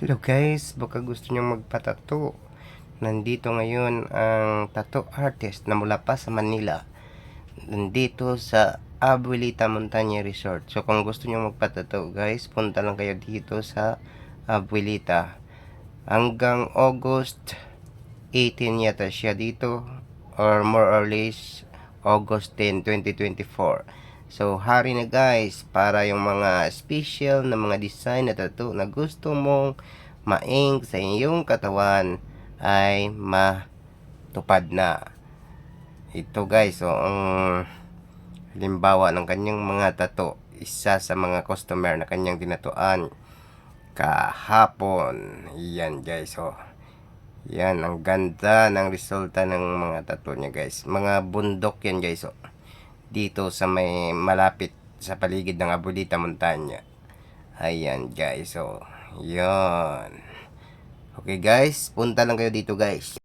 Hello guys, baka gusto nyo magpatato. Nandito ngayon ang tattoo artist na mula pa sa Manila. Nandito sa Abuelita Montaña Resort. So kung gusto nyo magpatato guys, punta lang kayo dito sa Abuelita. Hanggang August 18 yata siya dito or more or less August 10, 2024. So, hari na guys, para yung mga special na mga design na tattoo na gusto mong maink sa iyong katawan ay matupad na. Ito guys, so, ang halimbawa ng kanyang mga tattoo, isa sa mga customer na kanyang dinatuan kahapon. Yan guys, so, yan, ang ganda ng resulta ng mga tattoo niya guys. Mga bundok yan guys, so dito sa may malapit sa paligid ng Abulita Montanya. Ayan guys, so, yon. Okay guys, punta lang kayo dito guys.